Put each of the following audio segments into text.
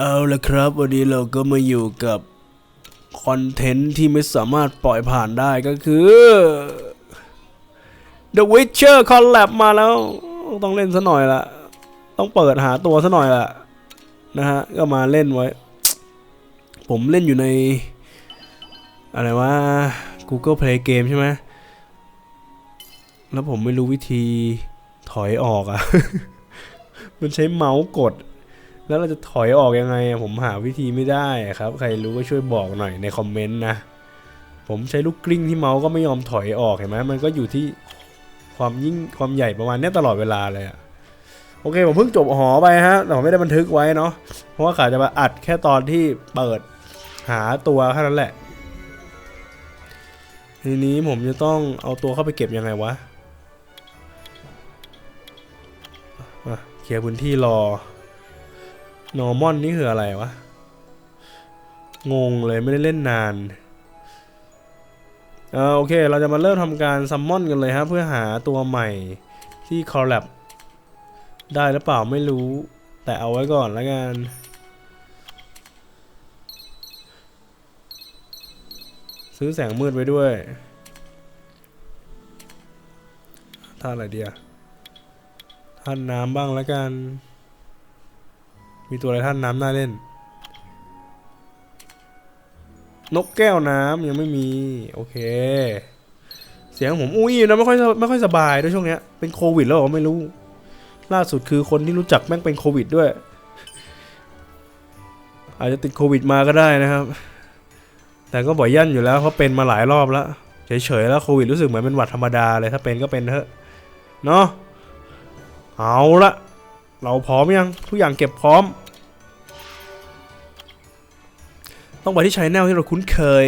เอาละครับ วันนี้เราก็มาอยู่กับคอนเทนต์ที่ไม่สามารถปล่อยผ่านได้ก็คือ The Witcher Collab มาแล้ว ต้องเล่นซะหน่อยละต้องเปิดหาตัวซะหน่อยละนะฮะ ก็มาเล่นไว้ ผมเล่นอยู่ใน อะไรวะ Google Play Game ใช่ไหมแล้วผมไม่รู้วิธีถอยออกอะ มันใช้เมาส์กด แล้วเราจะถอยออกยังไง ผมหาวิธีไม่ได้ครับ ใครรู้ก็ช่วยบอกหน่อยในคอมเมนต์นะ ผมใช้ลูกกลิ้งที่เมาส์ก็ไม่ยอมถอยออกเห็นไหมมันก็อยู่ที่ความยิ่งความใหญ่ประมาณนี้ตลอดเวลาเลยอะโอเคผมเพิ่งจบหอไปฮะแต่ผมไม่ได้บันทึกไว้เนาะเพราะว่าขาจะมาอัดแค่ตอนที่เปิดหาตัวแค่นั้นแหละทีนี้ผมจะต้องเอาตัวเข้าไปเก็บยังไงวะะเคลียร์พื้นที่รอ นอร์มอนนี่คืออะไรวะ งงเลยไม่ได้เล่นนานอ่าโอเค เราจะมาเริ่มทำการซัมมอนกันเลยฮะ เพื่อหาตัวใหม่ที่คอลแลบได้หรือเปล่าไม่รู้ แต่เอาไว้ก่อนแล้วกันซื้อแสงมืดไว้ด้วยท่าอะไรเดียท่านน้ำบ้างแล้วกัน มีตัวอะไรท่านน้ำน่าเล่น นกแก้วน้ำยังไม่มี โอเค เสียงผมอุ้ยนะไม่ค่อยไม่ค่อยสบายด้วยช่วงเนี้ยเป็นโควิดแล้วเหรอไม่รู้ ล่าสุดคือคนที่รู้จักแม่งเป็นโควิดด้วย อาจจะติดโควิดมาก็ได้นะครับ แต่ก็บ่อยยั่นอยู่แล้วเพราะเป็นมาหลายรอบแล้วเฉยๆแล้วโควิดรู้สึกเหมือนเป็นหวัดธรรมดาเลยถ้าเป็นก็เป็นเถอะเนาะเอาละ เราพร้อมยัง ทุกอย่างเก็บพร้อม ต้องไปที่ช anel ที่เราคุ้นเคย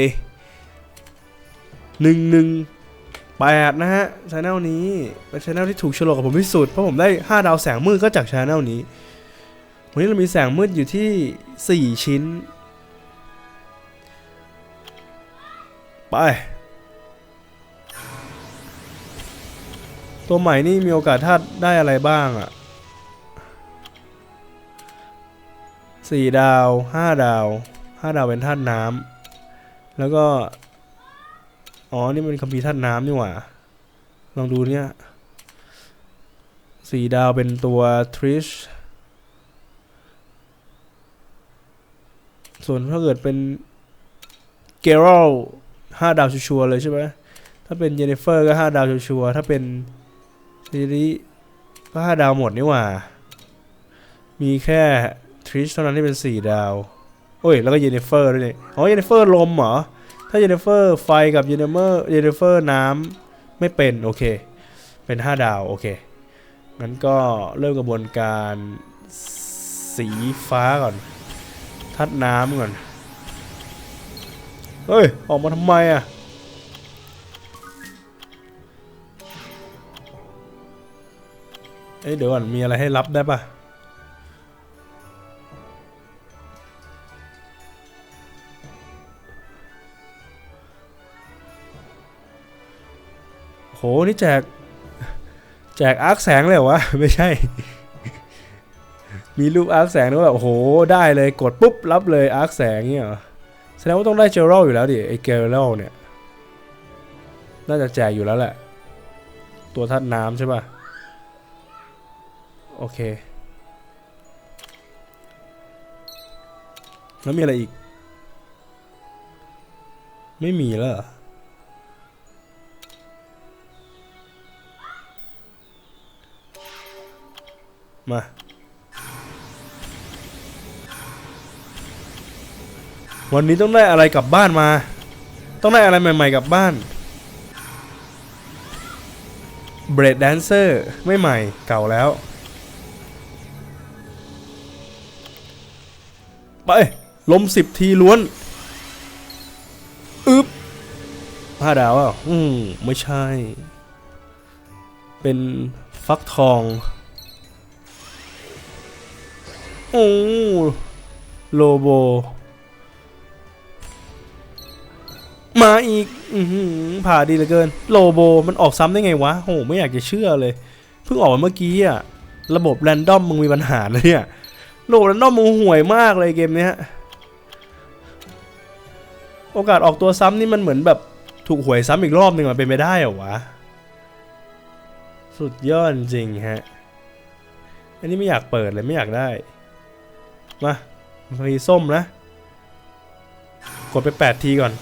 หนึ่งหนึ่งแปดนะฮะช anel นี้เป็นช anel ที่ถูกโฉลกกับผมที่สุดเพราะผมได้ 5 ดาวแสงมืดก็จากช anel นี้ วันนี้เรามีแสงมืดอยู่ที่ 4 ชิ้น ไป ตัวใหม่นี่มีโอกาสถ้าได้อะไรบ้างอะ สี่ดาวห้าดาวห้าดาวเป็นธาตุน้ำแล้วก็ อ๋อ นี่มันคัมภีร์ธาตุน้ำนี่หว่า ลองดูเนี่ยสี่ดาวเป็นตัวทริชส่วนถ้าเกิดเป็นเกเรลห้าดาวชัวร์เลยใช่ไหมถ้าเป็นเจเนฟเฟอร์ก็ห้าดาวชัวร์ถ้าเป็นซีรีส์ก็ห้าดาวหมดนี่หว่า มีแค่ ทริชเท่านั้นที่เป็นสี่ดาวโอ้ย แล้วก็เจเนฟเฟอร์ด้วยนี่อ๋อเจเนฟเฟอร์ลมเหรอ ถ้าเจเนฟเฟอร์ไฟกับเจเนฟเฟอร์เจเนฟเฟอร์น้ำไม่เป็น โอเค เป็นห้าดาว โอเค งั้นก็เริ่มกระบวนการสีฟ้าก่อน ทัดน้ำก่อน เฮ้ย ออกมาทำไมอะเอ้ยเดี๋ยวก่อนมีอะไรให้รับได้ปะ โห นี่แจก แจกอาร์คแสงเลยวะ ไม่ใช่ มีรูปอาร์คแสงด้วยแบบ โอ้โห ได้เลย กดปุ๊บ รับเลยอาร์คแสงเนี่ยเหรอ แสดงว่าต้องได้เจอรัลอยู่แล้วดิ ไอเจอรัลเนี่ย น่าจะแจกอยู่แล้วแหละ ตัวธาตุน้ำใช่ป่ะ โอเค แล้วมีอะไรอีก ไม่มีแล้ว มา วันนี้ต้องได้อะไรกลับบ้านมา ต้องได้อะไรใหม่ ๆกลับบ้านเบรดแดนเซอร์ไม่ใหม่เก่าแล้ว ไปลมสิบทีล้วนอึ๊บห้าดาวอะอืมไม่ใช่ เป็นฟักทอง โอ้โลโบ มาอีก อืผ่าดีเหลือเกิน โลโบมันออกซ้ำได้ไงวะโหไม่อยากจะเชื่อเลย เพิ่งออกมาเมื่อกี้อะระบบแรนดอมมึงมีปัญหานะเนี่ยโลแล้วน้องมึงห่วยมากเลยเกมเนี้ยโอกาสออกตัวซ้ำนี่มันเหมือนแบบถูกหวยซ้ำอีกรอบหนึ่งมันเป็นไปได้เหรอวะ สุดยอดจริงฮะ อันนี้ไม่อยากเปิดเลยไม่อยากได้ มามีส้มนะ กดไป 8 ทีก่อน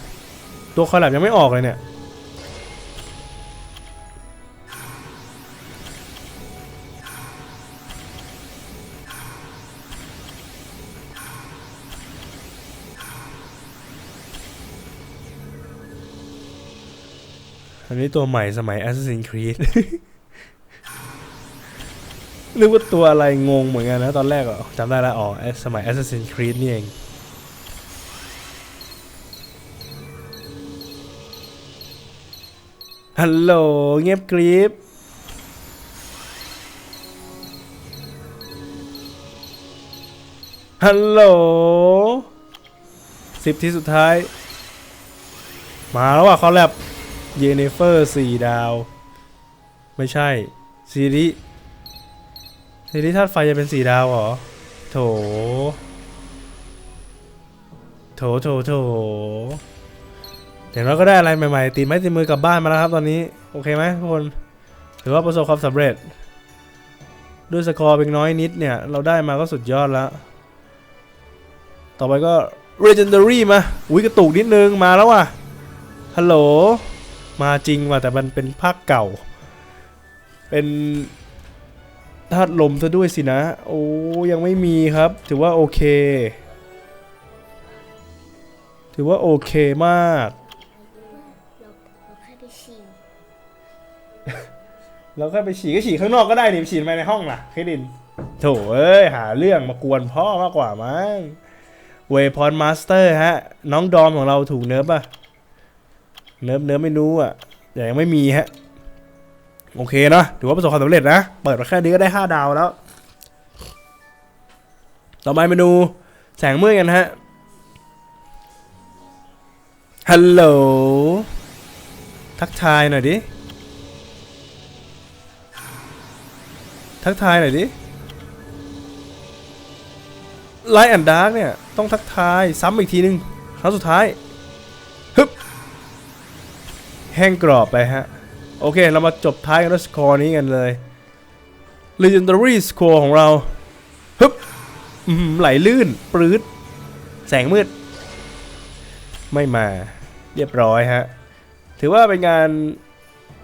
ตัวคอลแลบยังไม่ออกเลยเนี่ย อันนี้ตัวใหม่สมัย Assassin's Creed นึกว่าตัวอะไรงงเหมือนกันนะตอนแรกอะจำได้ล้วอ๋อสมัย Assassin's Creed นี่เองฮัลโหลเงียบกริบฮัลโหลสิบที่สุดท้าย มาแล้วว่ะคอลแลบเยเนเฟอร์สี่ดาว ไม่ใช่ซีรีส์ ซีรีส์ธาตุไฟจะเป็นสีดาวเหรอ โถ โถ โถ โถอย่างน้อยก็ได้อะไรใหม่ๆตีไม้ตีมือกลับบ้านมาแล้วครับตอนนี้ โอเคไหมทุกคน ถือว่าประสบความสำเร็จ ด้วยสกอร์เพียงน้อยนิดเนี่ย เราได้มาก็สุดยอดแล้ว ต่อไปก็ Legendary มา อุ้ยกระตุกนิดนึงมาแล้วว่ะ ฮัลโหล มาจริงว่ะแต่มันเป็นภาคเก่า เป็น ธาตุลมซะด้วยสินะ โอ้ยังไม่มีครับ ถือว่าโอเค ถือว่าโอเคมากเราเราแค่ไปฉี่แล้วก็ไปฉี่ก็ฉี่ข้างนอกก็ได้นี่ไปฉี่ทำไมในห้องล่ะเคดิน โถเอ้ย หาเรื่องมากวนพ่อมากกว่ามั้งเวพอนมาสเตอร์ฮะ น้องดอมของเราถูกเนิร์ฟป่ะ เนิร์ฟเนิร์ฟไม่รู้อะแต่ยังไม่มีฮะ โอเคเนาะถือว่าประสบความสำเร็จนะ เปิดมาแค่นี้ก็ได้ 5 ดาวแล้ว ต่อไปมาดูแสงมืดกันฮะ ฮัลโหล ทักทายหน่อยดิ ทักทายหน่อยดิไลท์แอนด์ดาร์กเนี่ย ต้องทักทายซ้ำอีกทีนึง ครั้งสุดท้าย ฮึบ แห้งกรอบไปฮะ โอเค เรามาจบท้ายกันด้วยสกอร์นี้กันเลย Legendary Score ของเราฮึบไหลลื่นปรื๊ดแสงมืด ไม่มาเรียบร้อยฮะ ถือว่าเป็นงาน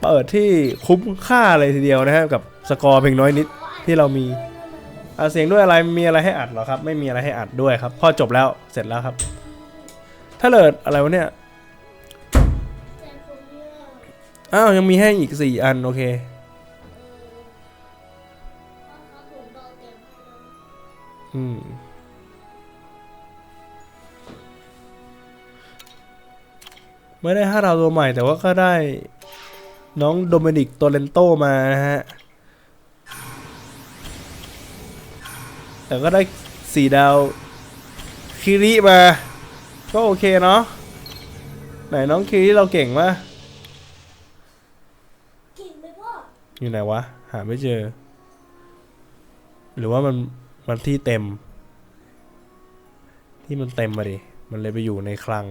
เปิดที่คุ้มค่าเลยทีเดียวนะฮะ กับสกอร์เพียงน้อยนิดที่เรามีอัดเสียงด้วยอะไรมีอะไรให้อัดเหรอครับ ไม่มีอะไรให้อัดด้วยครับ พอจบแล้วเสร็จแล้วครับ ถ้าเลิดอะไรวะเนี่ย อ้าว ยังมีให้อีกสี่อัน โอเค อืม ไม่ได้ห้าดาวตัวใหม่แต่ว่าก็ได้ น้องโดมินิกโตเลนโตมานะฮะ แต่ก็ได้สี่ดาวคิริมา ก็โอเคเนาะไหนน้องคิริเราเก่งวะ กินไหมพ่อ อยู่ไหนวะ หาไม่เจอ หรือว่ามันมันที่เต็ม ที่มันเต็มมาดิ มันเลยไปอยู่ในคลัง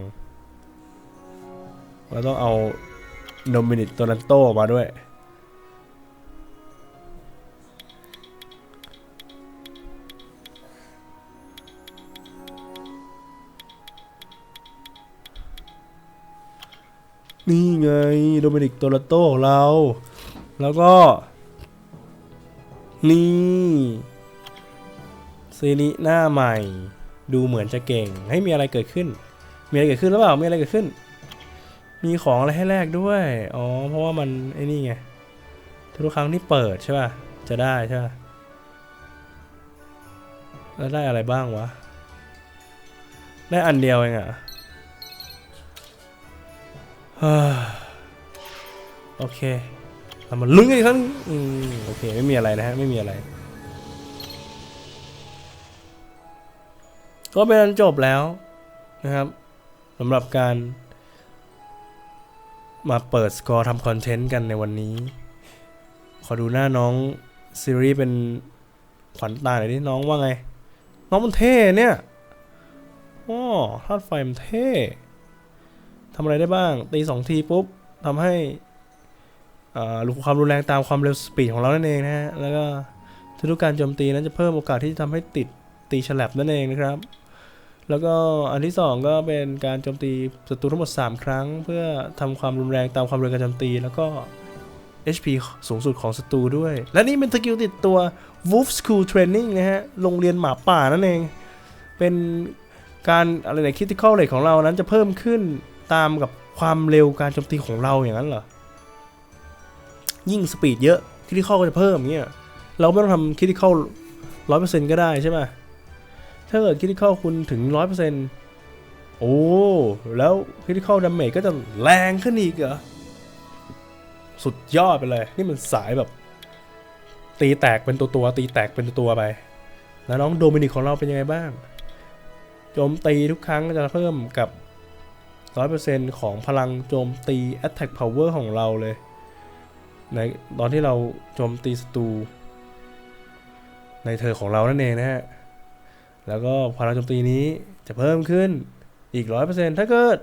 เราต้องเอาโดมินิกโตลันโตมาด้วยนี่ไง โดมินิกโตลันโตของเรา แล้วก็ นี่ซีนิหน้าใหม่ ดูเหมือนจะเก่ง ให้มีอะไรเกิดขึ้น มีอะไรเกิดขึ้นหรือเปล่า มีอะไรเกิดขึ้น มีของอะไรให้แลกด้วย อ๋อ เพราะว่ามันไอ้นี่ไง ทุกครั้งที่เปิดใช่ป่ะ จะได้ใช่ป่ะ แล้วได้อะไรบ้างวะ ได้อันเดียวเองอะโอเค เรามาลุ้นกันอีกครั้งอืมโอเคไม่มีอะไรนะฮะไม่มีอะไร ก็เป็นอันจบแล้วนะครับสำหรับการ มาเปิดสกอร์ทำคอนเทนต์กันในวันนี้ ขอดูหน้าน้องซีรีส์เป็นขวัญตาหน่อยดิน้องว่าไง น้องมันเท่เนี่ยอ๋อธาตุไฟมันเท่ทำอะไรได้บ้าง ตีสองทีปุ๊บทำให้ ความรุนแรงตามความเร็วสปีดของเรานั่นเองนะฮะ แล้วก็ทุกการโจมตีนั้นจะเพิ่มโอกาสที่จะทำให้ติดตีฉลับนั่นเองนะครับ แล้วก็อันที่สองก็เป็นการโจมตีศัตรูทั้งหมด 3 ครั้ง เพื่อทำความรุนแรงตามความเร็วการโจมตี แล้วก็ HP สูงสุดของศัตรูด้วย และนี่เป็นสกิลติดตัว Wolf School Training นะฮะ โรงเรียนหมาป่านั่นเอง เป็นการอะไรเนี่ย critical rate ของเรานั้นจะเพิ่มขึ้นตามกับความเร็วการโจมตีของเราอย่างนั้นเหรอ ยิ่งสปีดเยอะ critical ก็จะเพิ่มเงี้ยเราไม่ต้องทำ critical 100%ก็ได้ใช่ไหมถ้าเกิด critical คุณถึง100%โอ้ แล้ว critical damage ก็จะแรงขึ้นอีกเหรอ สุดยอดไปเลย นี่มันสายแบบ ตีแตกเป็นตัวตัวตีแตกเป็นตัวตัวไป แล้วน้องโดมินิกของเราเป็นยังไงบ้างโจมตีทุกครั้งจะเพิ่มกับ 100%ของพลังโจมตี attack power ของเราเลย ในตอนที่เราโจมตีศัตรูในเธอของเรานั่นเองนะฮะ แล้วก็พลังโจมตีนี้จะเพิ่มขึ้นอีก 100%ถ้าเกิด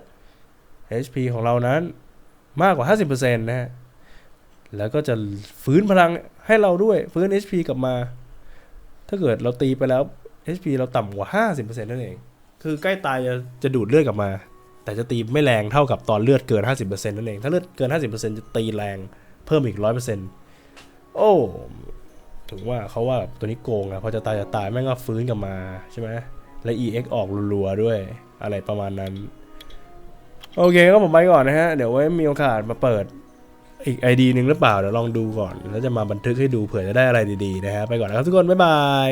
HP ของเรานั้นมากกว่า 50%นะฮะ แล้วก็จะฟื้นพลังให้เราด้วย ฟื้น HP กลับมา ถ้าเกิดเราตีไปแล้ว HP เราต่ำกว่า 50%นั่นเอง คือใกล้ตายจะจะดูดเลือดกลับมา แต่จะตีไม่แรงเท่ากับตอนเลือดเกิน 50%นั่นเอง ถ้าเลือดเกิน 50%จะตีแรง พิ่มอีก100%โอ้ถึงว่าเขาว่าตัวนี้โกงอะพอจะตายจะตายแม่งก็ฟื้นกลับมาใช่ไหมและ EX ออกรัวๆด้วย อะไรประมาณนั้น โอเคก็ผมไปก่อนนะฮะ เดี๋ยวไว้มีโอกาสมาเปิดอีก ID หนึ่งหรือเปล่า เดี๋ยวลองดูก่อน แล้วจะมาบันทึกให้ดูเผื่อจะได้อะไรดีๆนะฮะ ไปก่อนนะครับทุกคน บ๊ายบาย